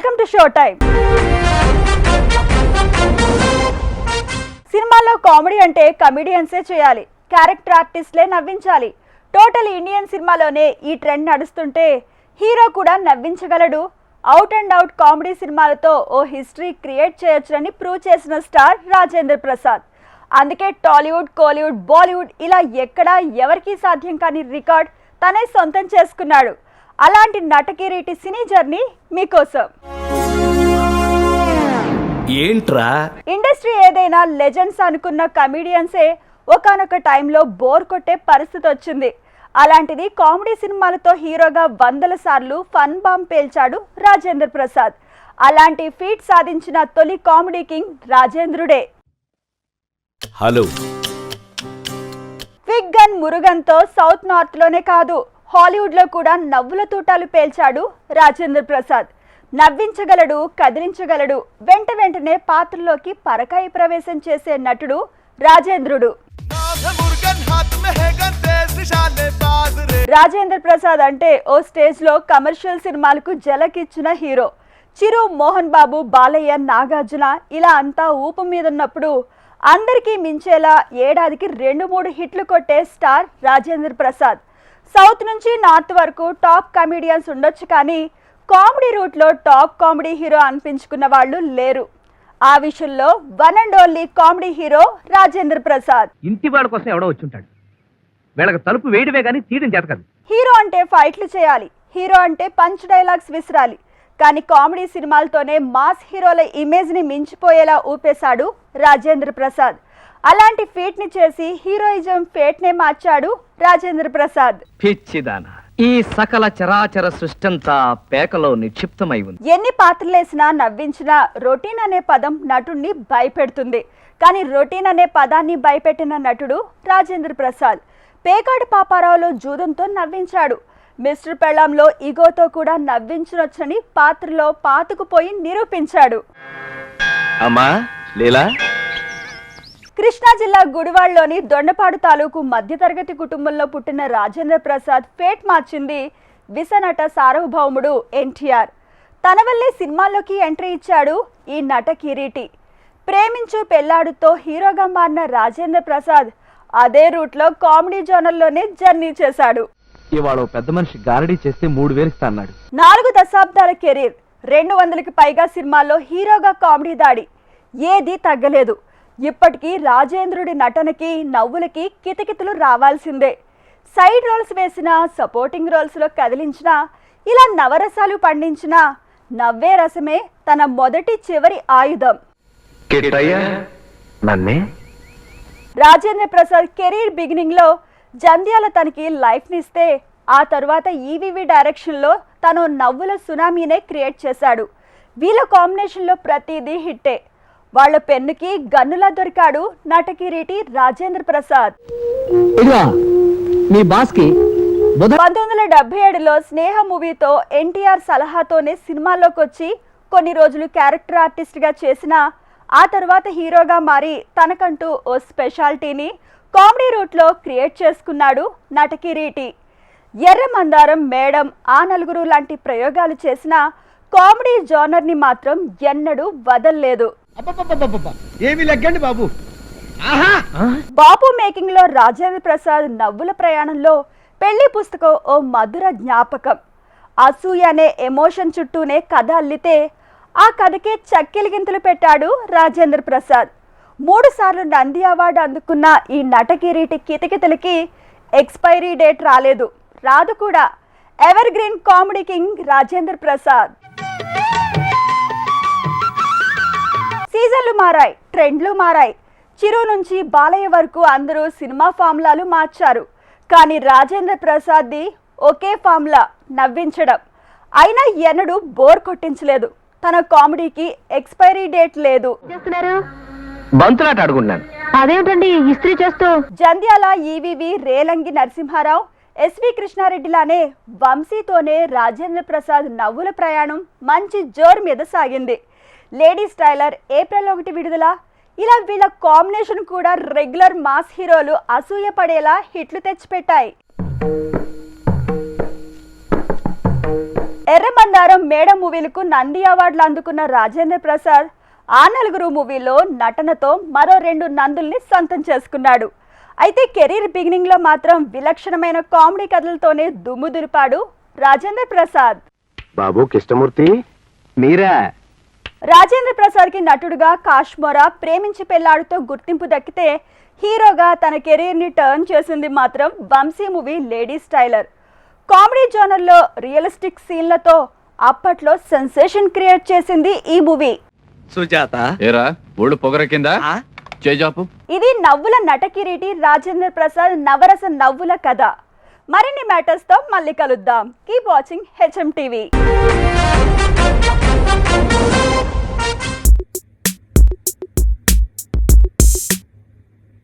Welcome to show time సినిమాలో comedy అంటే కమెడియన్సే చేయాలి? క్యారెక్టర్ ఆర్టిస్ట్లే నవ్వించాలి. టోటల్ ఇండియన్ సినిమాలోనే ఈ ట్రెండ్ నడుస్తుంటే హీరో కూడా నవ్వించగలడు. అవుట్ అండ్ అవుట్ కామెడీ సినిమాలతో ఓ హిస్టరీ క్రియేట్ చేయొచ్చునని ప్రూవ్ చేసిన స్టార్ రాజేంద్ర ప్రసాద్. అందుకే టాలీవుడ్ కోలీవుడ్ బాలీవుడ్ ఇలా ఎక్కడా ఎవరికీ సాధ్యం కాని రికార్డ్ తనే సొంతం చేసుకున్నాడు. అలాంటి నటకిరీటి సినీ జర్నీ మీకోసం. ఏంట్రా? ఇండస్ట్రీ ఏదైనా లెజెండ్స్ అనుకున్న కమీడియన్సే ఒకానొక టైంలో బోర్ కొట్టే పరిస్థితి వచ్చింది. అలాంటిది కామెడీ సినిమాలతో హీరోగా వందల సార్లు ఫన్ బాంబ్ పేల్చాడు రాజేంద్ర ప్రసాద్. అలాంటి ఫీట్ సాధించిన తొలి కామెడీ కింగ్ రాజేంద్రుడే. హలో. క్విక్ గన్ మురుగన్తో సౌత్ నార్త్లోనే కాదు హాలీవుడ్లో కూడా నవ్వుల తూటాలు పేల్చాడు రాజేంద్ర ప్రసాద్. నవ్వించగలడు కదిలించగలడు వెంట వెంటనే పాత్రలోకి పరకాయి ప్రవేశం చేసే నటుడు రాజేంద్రుడు. రాజేంద్ర ప్రసాద్ అంటే ఓ స్టేజ్లో కమర్షియల్ సినిమాలకు జలకిచ్చిన హీరో. చిరు మోహన్ బాబు బాలయ్య నాగార్జున ఇలా అంతా ఊపు మీదున్నప్పుడు అందరికీ మించేలా ఏడాదికి రెండు మూడు హిట్లు కొట్టే స్టార్ రాజేంద్ర ప్రసాద్. సౌత్ నుంచి నార్త్ వరకు టాప్ కమెడియన్స్ ఉండొచ్చు కానీ కామెడీ రూట్లో టాప్ కామెడీ హీరో అనిపించుకున్న వాళ్ళు లేరు. ఆ విషయంలో one and only comedy hero Rajendra Prasad. ఇంటి వాళ్ళ కోసం ఎవడో వచ్చి ఉంటాడు వీళ్ళకి తలుపు వేయడమే కానీ తీయడం చేత కాదు హీరో అంటే ఫైట్లు చేయాలి. హీరో అంటే పంచ్ డైలాగ్స్ విసిరాలి. కానీ కామెడీ సినిమాలతోనే మాస్ హీరోల ఇమేజ్ని మించిపోయేలా ఊపేశాడు రాజేంద్ర ప్రసాద్. అలాంటి ఫీట్ని చేసి హీరోయిజం ఫేట్నే మార్చాడు రాజేంద్ర ప్రసాద్. పిచ్చిదాన ఈ సకల చరాచర సృష్టంతా పేకలో నిక్షిప్తమై ఉంది. ఎన్ని పాత్రలేసినా నవ్వించినా రొటీన్ అనే పదం నటుడిని భయపెడుతుంది. కానీ రొటీన్ అనే పదాన్ని భయపెట్టిన నటుడు రాజేంద్ర ప్రసాద్. పేకాడు పాపారావులో జూదంతో నవ్వించాడు. మిస్టర్ పెళ్ళంలో ఇగోతో కూడా నవ్వించనొచ్చని పాత్రలో పాతుకుపోయి నిరూపించాడు. అమ్మా లీలా? కృష్ణా జిల్లా గుడివాడలోని దొండపాడు తాలూకు మధ్యతరగతి కుటుంబంలో పుట్టిన రాజేంద్ర ప్రసాద్ ఫేట్ మార్చింది విసనట సార్వభౌముడు ఎన్టీఆర్. తన వల్లే సినిమాల్లోకి ఎంట్రీ ఇచ్చాడు ఈ నట కిరీటి. ప్రేమించు పెళ్ళాడుతో హీరోగా మారిన రాజేంద్ర ప్రసాద్ అదే రూట్లో కామెడీ జోనల్లోనే జర్నీ చేశాడు. ఇవాళ పెద్ద మనిషి గారడీ చేస్తే మూడు వేలు ఇస్తా అన్నాడు. నాలుగు దశాబ్దాల కెరీర్ రెండు వందలకి పైగా సినిమాల్లో హీరోగా కామెడీ దాడి. ఏదీ తగ్గలేదు. ఇప్పటికీ రాజేంద్రుడి నటనకి నవ్వులకి కితకితలు రావాల్సిందే. సైడ్ రోల్స్ వేసిన సపోర్టింగ్ రోల్స్లో కదిలించిన ఇలా నవరసాలు పండించిన నవ్వే రసమే తన మొదటి చివరి ఆయుధం. రాజేంద్ర ప్రసాద్ కెరీర్ బిగినింగ్లో జంధ్యాల తనకి లైఫ్నిస్తే ఆ తర్వాత ఈవీవి డైరెక్షన్లో తను నవ్వుల సునామీనే క్రియేట్ చేశాడు. వీళ్ళ కాంబినేషన్లో ప్రతిదీ హిట్టే. వాళ్ళ పెన్నుకి గన్నులా దొరికాడు నటకిరీటి రాజేంద్ర ప్రసాద్. మీ పంతొమ్మిది వందల డెబ్బై ఏడులో స్నేహ మూవీతో ఎన్టీఆర్ సలహాతోనే సినిమాల్లోకి వచ్చి కొన్ని రోజులు క్యారెక్టర్ ఆర్టిస్ట్గా చేసిన ఆ తర్వాత హీరోగా మారి తనకంటూ ఓ స్పెషాలిటీని కామెడీ రూట్లో క్రియేట్ చేసుకున్నాడు నటకిరీటి ఎర్ర మందారం మేడం ఆ నలుగురు లాంటి ప్రయోగాలు చేసిన కామెడీ జోనర్ని మాత్రం ఎన్నడూ వదల్లేదు. ఏమి లెగ్గండి బాబు. బాపు మేకింగ్లో రాజేంద్ర ప్రసాద్ నవ్వుల ప్రయాణంలో పెళ్ళి పుస్తకం ఓ మధుర జ్ఞాపకం. అసూయ అనే ఎమోషన్ చుట్టూనే కథ అల్లితే ఆ కథకే చక్కిలిగింతలు పెట్టాడు రాజేంద్ర ప్రసాద్. మూడు సార్లు నంది అవార్డు అందుకున్న ఈ నటకిరీటి కితకితలకి ఎక్స్పైరీ డేట్ రాలేదు. రాదు కూడా. Evergreen comedy king Rajendra Prasad. సీజన్లు మారాయి ట్రెండ్లు మారాయి. చిరు నుంచి బాలయ్య వరకు అందరూ సినిమా ఫార్ములాలు మార్చారు. కానీ రాజేంద్ర ప్రసాద్ది ఒకే ఫార్ములా నవ్వించడం. అయినా ఎన్నడూ బోర్ కొట్టించలేదు. తన కామెడీకి ఎక్స్పైరీ డేట్ లేదు. చేస్తున్నారు? బంతులాట ఆడుకుంటున్నాను. అదేమిటండి ఇస్త్రీ చేస్తూ? జంధ్యాల ఈవివి రేలంగి నరసింహారావు ఎస్వి కృష్ణారెడ్డిలానే వంశీతోనే రాజేంద్ర ప్రసాద్ నవ్వుల ప్రయాణం మంచి జోరు మీద సాగింది. లేడీస్ టైలర్ ఏప్రిల్ ఒకటి విడుదల. ఇలా వీళ్ళ కాంబినేషన్ కూడా రెగ్యులర్ మాస్ హీరోలు అసూయ పడేలా హిట్లు తెచ్చిపెట్టాయి. ఎర్రమందారం మేడం మూవీలకు నంది అవార్డులు అందుకున్న రాజేంద్ర ప్రసాద్ ఆ నలుగురు మూవీలో నటనతో మరో రెండు నందుల్ని సొంతం చేసుకున్నాడు. అయితే కెరీర్ బిగినింగ్లో మాత్రం విలక్షణమైన కామెడీ కథలతోనే దుమ్ము దులిపాడు రాజేంద్ర ప్రసాద్. బాబు కృష్ణమూర్తి మీరా? రాజేంద్ర ప్రసాద్కి నటుడుగా కాశ్మోరా ప్రేమించి పెళ్ళాడుతో గుర్తింపు దక్కితే హీరోగా తన కెరీర్ని టర్న్ చేసింది మాత్రం వంశీ మూవీ లేడీ స్టైలర్. కామెడీ జోనర్లో రియలిస్టిక్ సీన్లతో అప్పట్లో సెన్సేషన్ క్రియేట్ చేసింది ఈ మూవీ. సుజాత. ఏరా ఒళ్ళు పొగరెక్కిందా చేజాపు. ఇది నవ్వుల నటకిరీటి రాజేంద్ర ప్రసాద్ నవరస నవ్వుల కథ. మరిన్ని మ్యాటర్స్తో మళ్ళీ కలుద్దాం. Keep watching HM TV.